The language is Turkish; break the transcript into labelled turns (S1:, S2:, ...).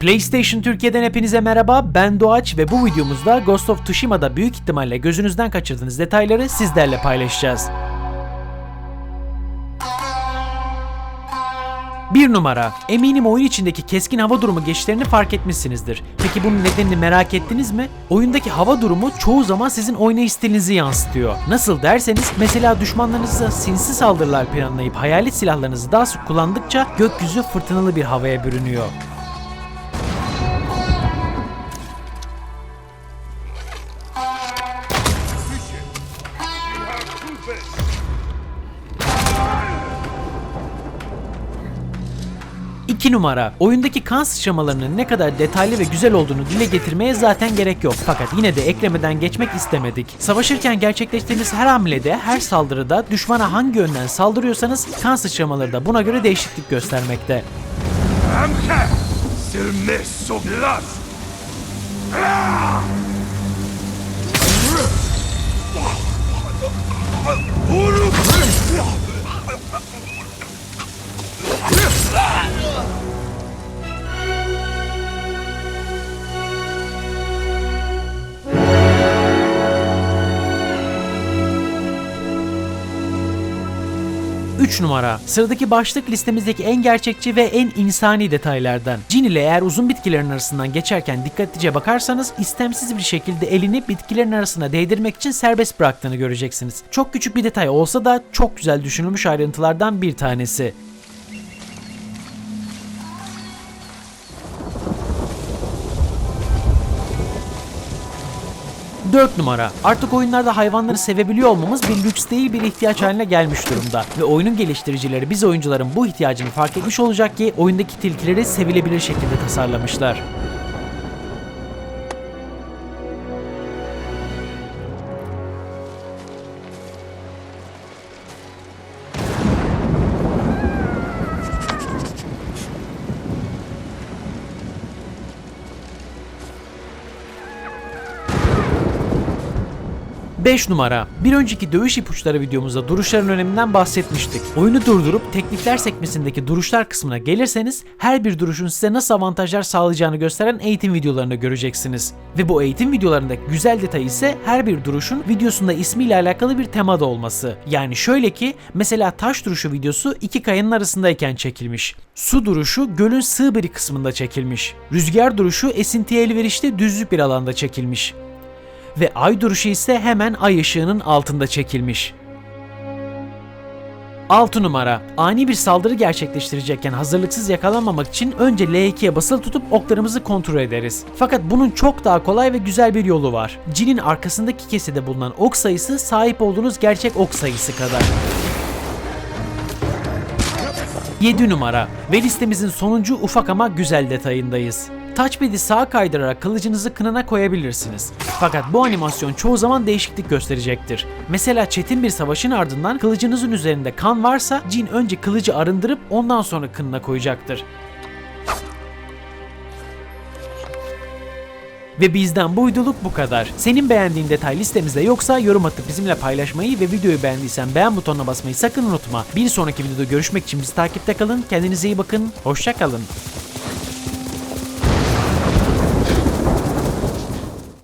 S1: PlayStation Türkiye'den hepinize merhaba. Ben Doğaç ve bu videomuzda Ghost of Tsushima'da büyük ihtimalle gözünüzden kaçırdığınız detayları sizlerle paylaşacağız. Bir numara. Eminim oyun içindeki keskin hava durumu geçişlerini fark etmişsinizdir. Peki bunun nedenini merak ettiniz mi? Oyundaki hava durumu çoğu zaman sizin oynayış stilinizi yansıtıyor. Nasıl derseniz mesela düşmanlarınıza sinsi saldırılar planlayıp hayalet silahlarınızı daha sık kullandıkça gökyüzü fırtınalı bir havaya bürünüyor. 2 numara. Oyundaki kan sıçramalarının ne kadar detaylı ve güzel olduğunu dile getirmeye zaten gerek yok. Fakat yine de eklemeden geçmek istemedik. Savaşırken gerçekleştirdiğiniz her hamlede, her saldırıda düşmana hangi yönden saldırıyorsanız kan sıçramaları da buna göre değişiklik göstermekte.
S2: Amca! Silme soblas!
S1: 3 numara. Sıradaki başlık listemizdeki en gerçekçi ve en insani detaylardan. Cin ile eğer uzun bitkilerin arasından geçerken dikkatlice bakarsanız istemsiz bir şekilde elini bitkilerin arasına değdirmek için serbest bıraktığını göreceksiniz. Çok küçük bir detay olsa da çok güzel düşünülmüş ayrıntılardan bir tanesi. 4 numara. Artık oyunlarda hayvanları sevebiliyor olmamız bir lüks değil bir ihtiyaç haline gelmiş durumda. Ve oyunun geliştiricileri biz oyuncuların bu ihtiyacını fark etmiş olacak ki oyundaki tilkileri sevilebilir şekilde tasarlamışlar. Beş numara. Bir önceki dövüş ipuçları videomuzda duruşların öneminden bahsetmiştik. Oyunu durdurup teknikler sekmesindeki duruşlar kısmına gelirseniz her bir duruşun size nasıl avantajlar sağlayacağını gösteren eğitim videolarını göreceksiniz. Ve bu eğitim videolarındaki güzel detay ise her bir duruşun videosunda ismiyle alakalı bir temada olması. Yani şöyle ki mesela taş duruşu videosu iki kayanın arasındayken çekilmiş. Su duruşu gölün sığ bir kısmında çekilmiş. Rüzgar duruşu esintiye elverişli düzlük bir alanda çekilmiş ve ay duruşu ise hemen ay ışığının altında çekilmiş. 6 numara. Ani bir saldırı gerçekleştirecekken hazırlıksız yakalanmamak için önce L2'ye basılı tutup oklarımızı kontrol ederiz. Fakat bunun çok daha kolay ve güzel bir yolu var. Cin'in arkasındaki kesede bulunan ok sayısı sahip olduğunuz gerçek ok sayısı kadar. 7 numara ve listemizin sonuncu ufak ama güzel detayındayız. Touchpad'i sağa kaydırarak kılıcınızı kınana koyabilirsiniz. Fakat bu animasyon çoğu zaman değişiklik gösterecektir. Mesela çetin bir savaşın ardından kılıcınızın üzerinde kan varsa Jin önce kılıcı arındırıp ondan sonra kınına koyacaktır. Ve bizden bu videoluk bu kadar. Senin beğendiğin detay listemizde yoksa yorum atıp bizimle paylaşmayı ve videoyu beğendiysen beğen butonuna basmayı sakın unutma. Bir sonraki videoda görüşmek için bizi takipte kalın. Kendinize iyi bakın. Hoşça kalın.